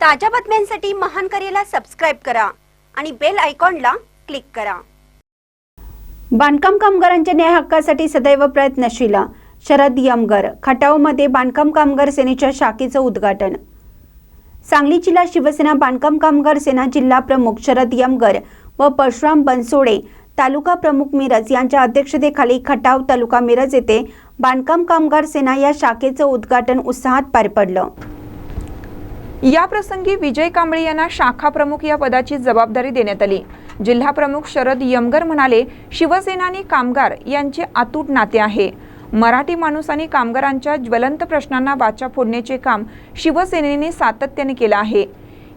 ताज्या बातम्यांसाठी महान करेला सबस्क्राईब करा आणि बेल आयकॉनला क्लिक करा. बांधकाम कामगारांच्या न्याय हक्कासाठी सदैव प्रयत्नशील शरद यमगर खटावमध्ये बांधकाम कामगार सेनेच्या शाखेचं उद्घाटन. सांगली जिल्हा शिवसेना बांधकाम कामगार सेना जिल्हा प्रमुख शरद यमगर व परशुराम बनसोडे तालुका प्रमुख मिरज यांच्या अध्यक्षतेखाली खटाव तालुका मिरज येथे बांधकाम कामगार सेना या शाखेचं उद्घाटन उत्साहात पार पडलं. या प्रसंगी विजय कांबळे यांना शाखा प्रमुख या पदाची जबाबदारी देण्यात आली. जिल्हा प्रमुख शरद यमगर म्हणाले शिवसेना आणि कामगार यांचे अतूट नाते आहे. मराठी माणूस आणि कामगारांच्या ज्वलंत प्रश्नांना वाचा फोडण्याचे काम शिवसेनेने सातत्याने केलं आहे.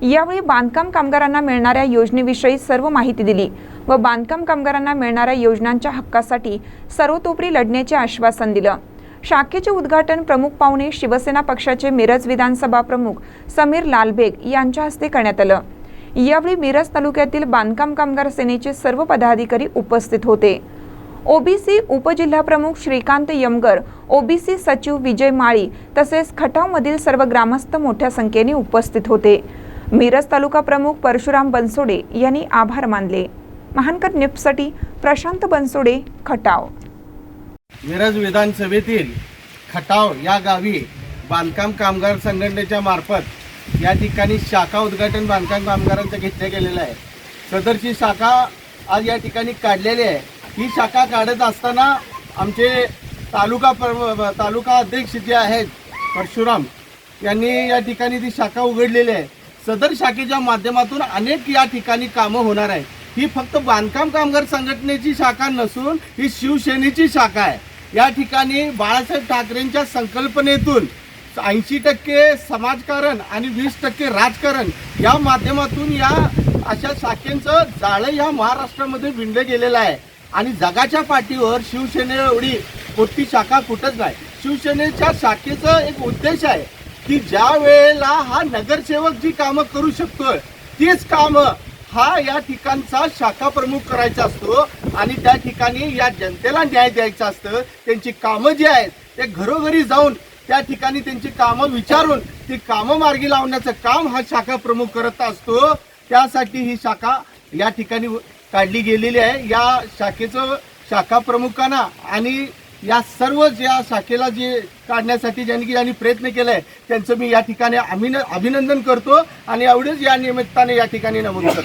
यावेळी बांधकाम कामगारांना मिळणाऱ्या योजनेविषयी सर्व माहिती दिली व बांधकाम कामगारांना मिळणाऱ्या योजनांच्या हक्कासाठी सर्वतोपरी लढण्याचे आश्वासन दिलं. शाखेचे उद्घाटन प्रमुख पाहुणे शिवसेना पक्षाचे मिरज विधानसभा प्रमुख समीर लालबेग यांच्या हस्ते करण्यात आलं. यावेळी मिरज तालुक्यातील बांधकाम कामगार सेनेचे सर्व पदाधिकारी उपस्थित होते. ओबीसी उपजिल्हाप्रमुख श्रीकांत यमगर ओबीसी सचिव विजय माळी तसेच खटावमधील सर्व ग्रामस्थ मोठ्या संख्येने उपस्थित होते. मिरज तालुका प्रमुख परशुराम बनसोडे यांनी आभार मानले. महानकर न्यूजसाठी प्रशांत बनसोडे खटाव. मिरज विधानसभेतील खटाव या गावी बांधकाम कामगार संघटनेच्या मार्फत या ठिकाणी शाखा उद्घाटन बांधकाम कामगारांचं घेतलं गेलेलं आहे. सदरची शाखा आज या ठिकाणी काढलेली आहे. ही शाखा काढत असताना आमचे तालुका प्र तालुका अध्यक्ष जे आहेत परशुराम यांनी या ठिकाणी ती शाखा उघडलेली आहे. सदर शाखेच्या माध्यमातून अनेक या ठिकाणी कामं होणार आहे ही फक्त बांधकाम कामगार संघटनेची शाखा नसून ही शिवसेनेची शाखा आहे. या ठिकाणी बाळासाहेब ठाकरेंच्या संकल्पनेतून ऐंशी टक्के समाजकारण आणि वीस टक्के राजकारण या माध्यमातून या अशा शाखेंचं जाळं या महाराष्ट्रामध्ये विणलं गेलेलं आहे. आणि जगाच्या पाठीवर शिवसेने एवढी मोठी शाखा कुठंच नाही. शिवसेनेच्या शाखेचा एक उद्देश आहे की ज्या वेळेला हा नगरसेवक जी कामं करू शकतोय तीच कामं हा या ठिकाणचा शाखा प्रमुख करायचा असतो. आणि त्या ठिकाणी या जनतेला न्याय द्यायचा असतं त्यांची कामं जी आहेत ते घरोघरी जाऊन त्या ठिकाणी त्यांची कामं विचारून ती कामं मार्गी लावण्याचं काम हा शाखा प्रमुख करत असतो. त्यासाठी ही शाखा या ठिकाणी काढली गेलेली आहे. या शाखेचं शाखा प्रमुखांना आणि या सर्व ज्या शाखेला जे काढण्यासाठी ज्यांनी की ज्यांनी प्रयत्न केलाय त्यांचं मी या ठिकाणी अभिन अभिनंदन करतो आणि एवढेच या निमित्ताने या ठिकाणी नमूद करतो.